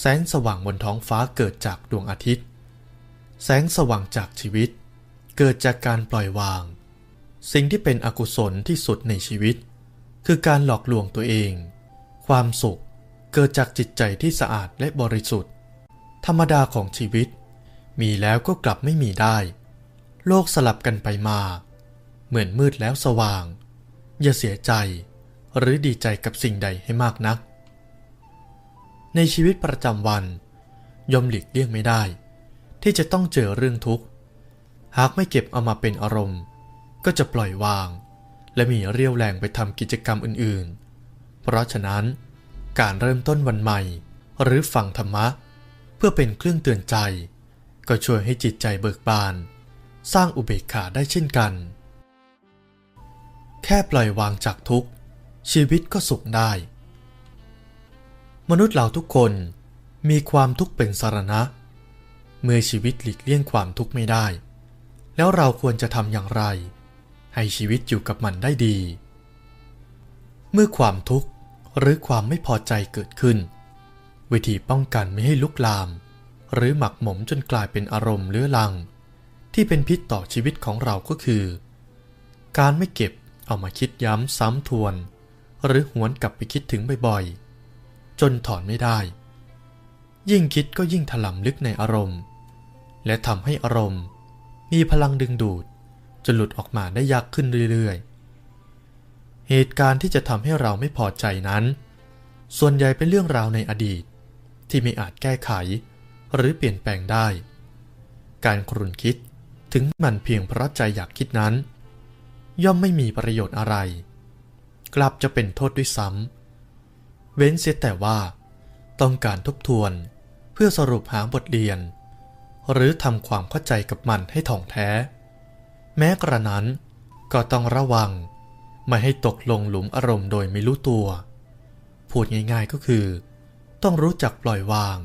แสงสว่างบนท้องฟ้าเกิดจากดวงอาทิตย์ แสงสว่างจากชีวิต เกิดจากการปล่อยวาง สิ่งที่เป็นอกุศลที่สุดในชีวิต คือการหลอกลวงตัวเอง ความสุขเกิดจากจิตใจที่สะอาดและบริสุทธิ์ ธรรมดาของชีวิต มีแล้วก็กลับไม่มีได้ โลกสลับกันไปมา เหมือนมืดแล้วสว่าง อย่าเสียใจ หรือดีใจกับสิ่งใดให้มากนัก ในชีวิตประจำวัน ย่อมหลีกเลี่ยงไม่ได้ ที่จะต้องเจอเรื่องทุกข์ หากไม่เก็บเอามาเป็นอารมณ์ ก็จะปล่อยวาง และมีเรี่ยวแรงไปทำกิจกรรมอื่นๆ เพราะฉะนั้น การเริ่มต้นวันใหม่ หรือฟังธรรมะ เพื่อเป็นเครื่องเตือนใจ ก็ช่วยให้จิตใจเบิกบาน สร้างอุเบกขาได้เช่นกัน แค่ปล่อยวางจากทุกข์ชีวิตก็สุขได้ มนุษย์เราทุกคนมีความทุกข์เป็นสารณะ เมื่อชีวิตหลีกเลี่ยงความทุกข์ไม่ได้ แล้วเราควรจะทำอย่างไร ให้ชีวิตอยู่กับมันได้ดี เมื่อความทุกข์หรือความไม่พอใจเกิดขึ้น วิธีป้องกันไม่ให้ลุกลาม หรือหมักหมมจนกลายเป็นอารมณ์เลื้อรัง ที่เป็นพิษต่อชีวิตของเราก็คือ การไม่เก็บเอามาคิดย้ำซ้ำทวน หรือหวนกลับไปคิดถึงบ่อยๆ จนถอนไม่ได้ ยิ่งคิดก็ยิ่งถลำลึกในอารมณ์ และทำให้อารมณ์ มีพลังดึงดูดจนหลุดออกมาได้ยากขึ้นเรื่อยๆ เหตุการณ์ที่จะทำให้เราไม่พอใจนั้น ส่วนใหญ่เป็นเรื่องราวในอดีต ที่ไม่อาจแก้ไขหรือเปลี่ยนแปลงได้ การครุนคิดถึงมันเพียงเพราะใจอยากคิดนั้น ย่อมไม่มีประโยชน์อะไร กลับจะเป็นโทษด้วยซ้ำ เว้นเสียแต่ว่า ต้องการทบทวนเพื่อสรุปหาบทเรียน หรือทำความเข้าใจกับมันให้ถ่องแท้ แม้กระนั้นก็ต้องระวัง ไม่ให้ตกลงหลุมอารมณ์โดยไม่รู้ตัว พูดง่ายๆก็คือ ต้องรู้จักปล่อยวาง